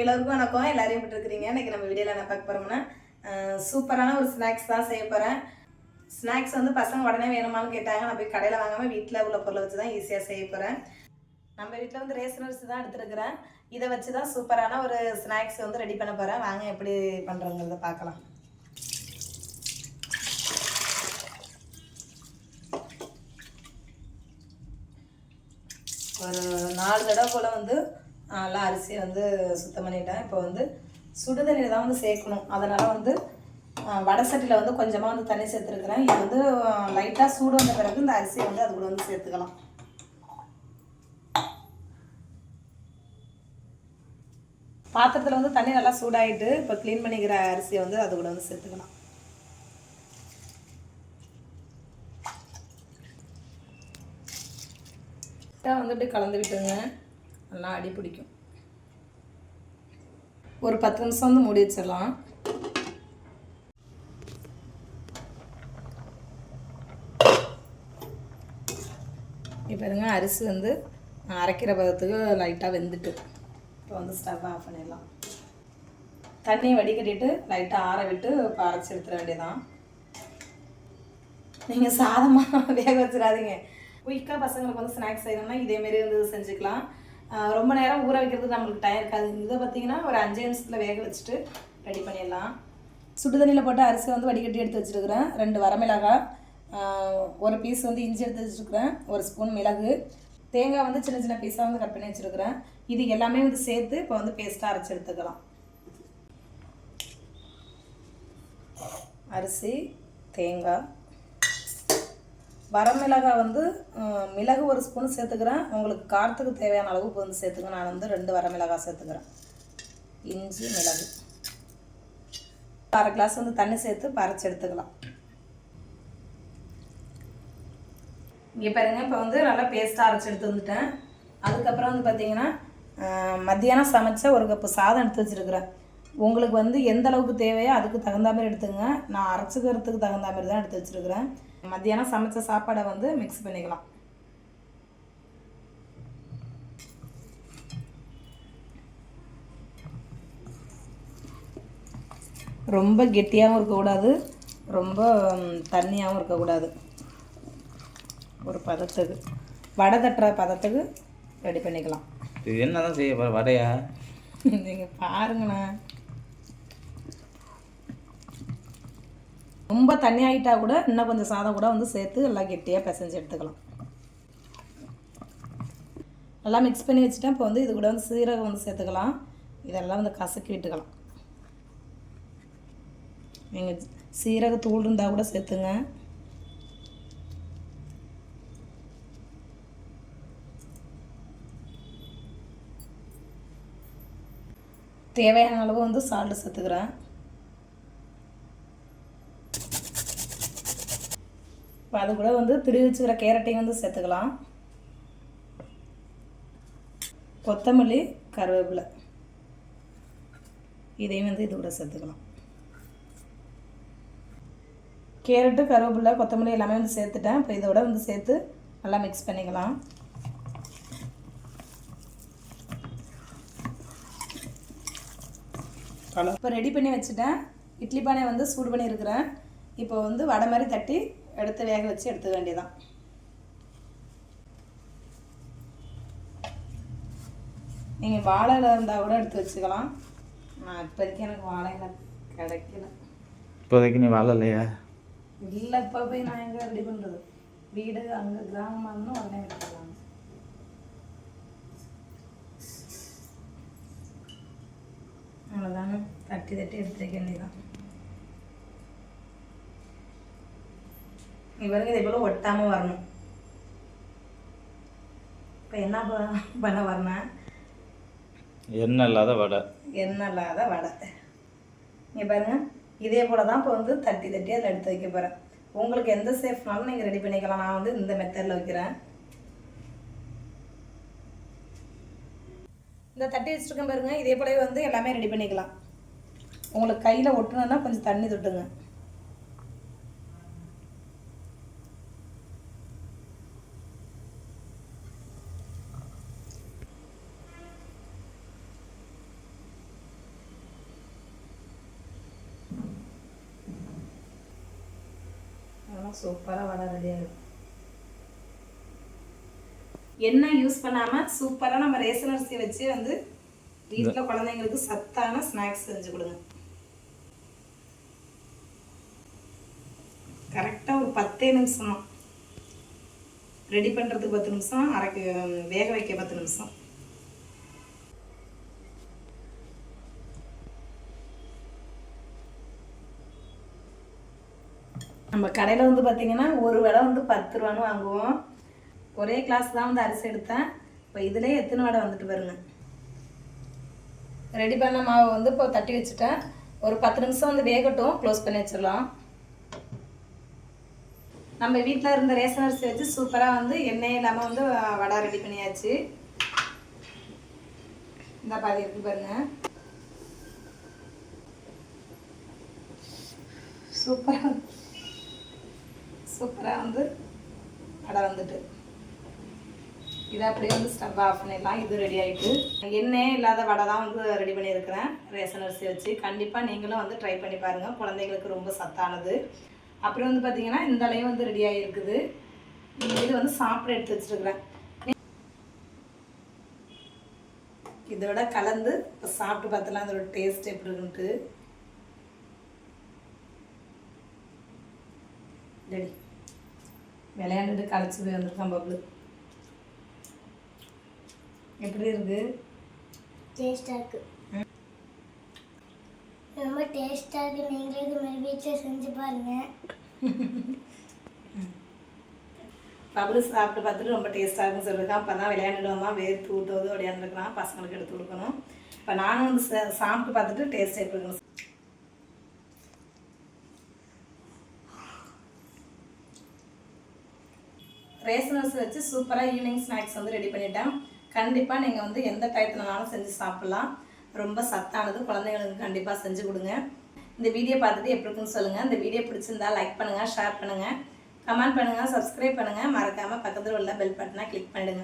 எல்லோருக்கும் வணக்கம். எல்லாரையும் விட்டுருக்குறீங்க இன்றைக்கி இன்னைக்கு நம்ம வீடியோவில் என்ன பார்க்க போகிறோம்னா சூப்பரான ஒரு ஸ்நாக்ஸ் தான் செய்ய போகிறேன் ஸ்நாக்ஸ் வந்து பசங்க உடனே வேணுமான்னு கேட்டாங்க. நான் போய் கடையில் வாங்காமல் வீட்டில் உள்ள பொருளை வச்சு தான் ஈஸியாக செய்ய போகிறேன் நம்ம வீட்டில் வந்து ரேஷன் அரிசி தான் எடுத்துருக்குறேன். இதை வச்சு தான் சூப்பரான ஒரு ஸ்நாக்ஸ் வந்து ரெடி பண்ண போகிறேன் வாங்க எப்படி பண்ணுறோங்கிறத பார்க்கலாம். ஒரு நாலு தடவை போல் வந்து நல்லா அரிசியை வந்து சுத்தம் பண்ணிட்டேன். இப்போ வந்து சுடுதண்ணியில் தான் வந்து சேர்க்கணும். அதனால் வந்து வடை சட்டியில் வந்து கொஞ்சமாக வந்து தண்ணி சேர்த்துருக்குறேன். இது வந்து லைட்டாக சூடு வந்த பிறகு இந்த அரிசியை வந்து அது கூட வந்து சேர்த்துக்கலாம். பாத்திரத்தில் வந்து தண்ணி நல்லா சூடாகிட்டு இப்போ க்ளீன் பண்ணிக்கிற அரிசியை வந்து அது கூட வந்து சேர்த்துக்கலாம். வந்து அப்படியே கலந்து விட்டுருங்க. நல்லா அடி பிடிக்கும். ஒரு பத்து நிமிஷம் வந்து மூடி வச்சிடலாம். இப்போ இருங்க அரிசி வந்து அரைக்கிற பதத்துக்கு லைட்டாக வெந்துட்டு இப்போ வந்து ஸ்டவ் ஆஃப் பண்ணிடலாம். தண்ணியை வடிகட்டிட்டு லைட்டாக ஆற விட்டு இப்போ அரைச்சி எடுத்துட வேண்டியதான் நீங்கள் சாதமாக வேக வச்சிடாதீங்க. குயிக்காக பசங்களுக்கு வந்து ஸ்நாக்ஸ் செய்யணும்னா இதேமாரி வந்து செஞ்சுக்கலாம். ரொம்ப நேரம் ஊற வைக்கிறதுக்கு நம்மளுக்கு டைம் இருக்காது. இதை பார்த்தீங்கன்னா ஒரு அஞ்சு நிமிஷத்தில் வேக வச்சுட்டு ரெடி பண்ணிடலாம். சுடு தண்ணியில் போட்டு அரிசி வந்து வடிகட்டி எடுத்து வச்சுருக்கிறேன். ரெண்டு வரமிளகாய் ஒரு பீஸ் வந்து இஞ்சி எடுத்து வச்சுருக்கிறேன். ஒரு ஸ்பூன் மிளகு. தேங்காய் வந்து சின்ன சின்ன பீஸாக வந்து கட் பண்ணி வச்சுருக்கிறேன். இது எல்லாமே வந்து சேர்த்து இப்போ வந்து பேஸ்ட்டாக அரைச்சி எடுத்துக்கலாம். அரிசி தேங்காய் வரமிளகாய் வந்து மிளகு ஒரு ஸ்பூன் சேர்த்துக்கிறேன். உங்களுக்கு காரத்துக்கு தேவையான அளவுக்கு வந்து சேர்த்துங்க நான் வந்து ரெண்டு வரமிளகாய் சேர்த்துக்கிறேன். இஞ்சி மிளகு. அரை கிளாஸ் வந்து தண்ணி சேர்த்து பறைச்சி எடுத்துக்கலாம். இங்கே பாருங்க இப்போ வந்து நல்லா பேஸ்ட்டாக அரைச்சி எடுத்து வந்துட்டேன். அதுக்கப்புறம் வந்து பார்த்தீங்கன்னா மத்தியானம் சமைச்ச ஒரு கப்பு சாதம் எடுத்து வச்சுருக்கிறேன். உங்களுக்கு வந்து எந்த அளவுக்கு தேவையோ அதுக்கு தகுந்த மாதிரி எடுத்துங்க. நான் அரைச்சிக்கிறதுக்கு தகுந்த மாதிரி தான் எடுத்து வச்சுருக்கிறேன். மத்தியானம் சமைச்ச சாப்பாடை வந்து மிக்ஸ் பண்ணிக்கலாம். ரொம்ப கெட்டியாகவும் இருக்கக்கூடாது ரொம்ப தண்ணியாகவும் இருக்கக்கூடாது. ஒரு பதத்துக்கு. வடை தட்டுற பதத்துக்கு ரெடி பண்ணிக்கலாம். இது என்னதான் செய்ய போற வடையா? நீங்கள் பாருங்கண்ணா ரொம்ப தண்ணி ஆகிட்டா கூட இன்னும் கொஞ்சம் சாதம் கூட வந்து சேர்த்து எல்லாம் கெட்டியாக பிசைஞ்சு எடுத்துக்கலாம். நல்லா மிக்ஸ் பண்ணி வச்சுட்டேன். இப்போ வந்து இது கூட வந்து சீரகம் வந்து சேர்த்துக்கலாம். இதெல்லாம் வந்து கசக்கி விட்டுக்கலாம். நீங்கள் சீரக தூள் இருந்தால் கூட சேர்த்துங்க. தேவையான அளவு வந்து சால்ட்டு சேர்த்துக்கிறேன். இப்போ அது கூட வந்து திருவி வச்சுக்கிற கேரட்டையும் வந்து சேர்த்துக்கலாம். கொத்தமல்லி கருவேப்பிலை. இதையும் வந்து இது கூட சேர்த்துக்கலாம். கேரட்டு கருவேப்பிலை கொத்தமல்லி எல்லாமே வந்து சேர்த்துட்டேன். இப்போ இதோட வந்து சேர்த்து நல்லா மிக்ஸ் பண்ணிக்கலாம். இப்போ ரெடி பண்ணி வச்சுட்டேன். இட்லி பானை வந்து சூடு பண்ணியிருக்கிறேன். இப்போ வந்து வடை மாதிரி தட்டி எடுத்து வேக வச்சு எடுத்துக்க வேண்டியதான் நீங்கள் வாழை இலை இருந்தால் கூட எடுத்து வச்சுக்கலாம். நான் இப்போதைக்கு எனக்கு வாழை இலை கிடைக்கல. இப்போதைக்கு நீ வாழலையா இல்லை இப்போ போய் நான் எங்கே ரெடி பண்ணுறது வீடு அங்கே கிராமமாக இருந்தால் உடனே எடுத்துக்கலாம். அவ்வளோதாங்க தட்டி தட்டி எடுத்து வைக்க வேண்டியதான் இவருங்க இதே போல் ஒட்டாமல் வரணும். இப்போ என்ன பண்ண வரணும் எண்ணெய் இல்லாத வடை. எண்ணெய் இல்லாத வடை. இங்கே பாருங்க. இதே போல் தான் இப்போ வந்து தட்டி தட்டி அதில் எடுத்து வைக்க போகிறேன் உங்களுக்கு எந்த சேஃப்னாலும் நீங்கள் ரெடி பண்ணிக்கலாம். நான் வந்து இந்த மெத்தடில் வைக்கிறேன். இந்த தட்டி வச்சுருக்கேன் பாருங்க. இதே போலவே வந்து எல்லாமே ரெடி பண்ணிக்கலாம். உங்களுக்கு கையில் ஒட்டணுன்னா கொஞ்சம் தண்ணி தொட்டுங்க. சூப்பராக வடை ரெடி ஆகும் எண்ணெய் யூஸ் பண்ணாமல் சூப்பராக நம்ம ரேசன் அரிசி வச்சு வந்து வீட்டில் குழந்தைங்களுக்கு சத்தான ஸ்நாக்ஸ் செஞ்சு கொடுங்க. கரெக்டாக ஒரு பத்தே நிமிஷம் ரெடி பண்ணுறதுக்கு பத்து நிமிஷம் அரைக்க வேக வைக்க பத்து நிமிஷம். நம்ம கடையில் வந்து பார்த்தீங்கன்னா ஒரு வடை வந்து பத்து ரூபான்னு வாங்குவோம். ஒரே கிளாஸ் தான் வந்து அரிசி எடுத்தேன். இப்போ இதிலே எத்தனை வடை வந்துட்டு பாருங்க. ரெடி பண்ண மாவை வந்து இப்போ தட்டி வச்சுட்டேன். ஒரு பத்து நிமிஷம் வந்து வேகட்டும். க்ளோஸ் பண்ணி வச்சிடலாம். நம்ம வீட்டில் இருந்த ரேஷன் அரிசி வச்சு சூப்பராக வந்து எண்ணெய் இல்லாமல் வந்து வடை ரெடி பண்ணியாச்சு. இந்த பாதி இருக்கு பாருங்க. சூப்பராக சூப்பராக வந்து வடை வந்துட்டு இதை அப்படியே வந்து ஸ்டவ் ஆஃப் பண்ணிடலாம். இது ரெடி ஆகிட்டு எண்ணெய் இல்லாத வடை தான் வந்து ரெடி பண்ணியிருக்கிறேன். ரேஷன் அரிசி வச்சு. கண்டிப்பாக நீங்களும் வந்து ட்ரை பண்ணி பாருங்கள் குழந்தைங்களுக்கு ரொம்ப சத்தானது. அப்புறம் வந்து பார்த்திங்கன்னா இந்த அலையும் வந்து ரெடி ஆகிருக்குது இது வந்து சாப்பிட எடுத்து வச்சுருக்குறேன். இதோட கலந்து இப்போ சாப்பிட்டு பார்த்தலாம். அதோட டேஸ்ட் எப்படி இருக்குன்ட்டு. ரெடி. விளையாண்டுட்டு களைச்சி போய் வந்திருக்கான் பப்ளு எப்படி இருக்கு? டேஸ்டாக இருக்கு. ரொம்ப டேஸ்டாக இருக்கு. நீங்களே இது மாதிரி வீட்டில் செஞ்சு பாருங்க. பப்ளு சாப்பிட்டு பார்த்துட்டு ரொம்ப டேஸ்ட்டாக இருக்குன்னு சொல்லியிருக்கான். இப்போ தான் விளையாண்டுட்டு வந்தான் வேர்த்து ஊற்றுவது விளையாண்டுருக்கான் பசங்களுக்கு எடுத்து கொடுக்கணும். இப்போ நானும் வந்து சாப்பிட்டு பார்த்துட்டு டேஸ்ட் எப்படி இருக்குன்னு வச்சு சூப்பராக ஈவினிங் ஸ்நாக்ஸ் வந்து ரெடி பண்ணிட்டேன். கண்டிப்பாக நீங்கள் வந்து எந்த டயத்துலனாலும் செஞ்சு சாப்பிட்லாம். ரொம்ப சத்தானது. குழந்தைங்களுக்கு கண்டிப்பாக செஞ்சு கொடுங்க. இந்த வீடியோ பார்த்துட்டு எப்படி இருக்குன்னு சொல்லுங்கள் இந்த வீடியோ பிடிச்சிருந்தா லைக் பண்ணுங்கள் ஷேர் பண்ணுங்கள் கமெண்ட் பண்ணுங்கள் சப்ஸ்கிரைப் பண்ணுங்கள் மறக்காமல் பக்கத்தில் உள்ள பெல் பட்டனை கிளிக் பண்ணிடுங்க.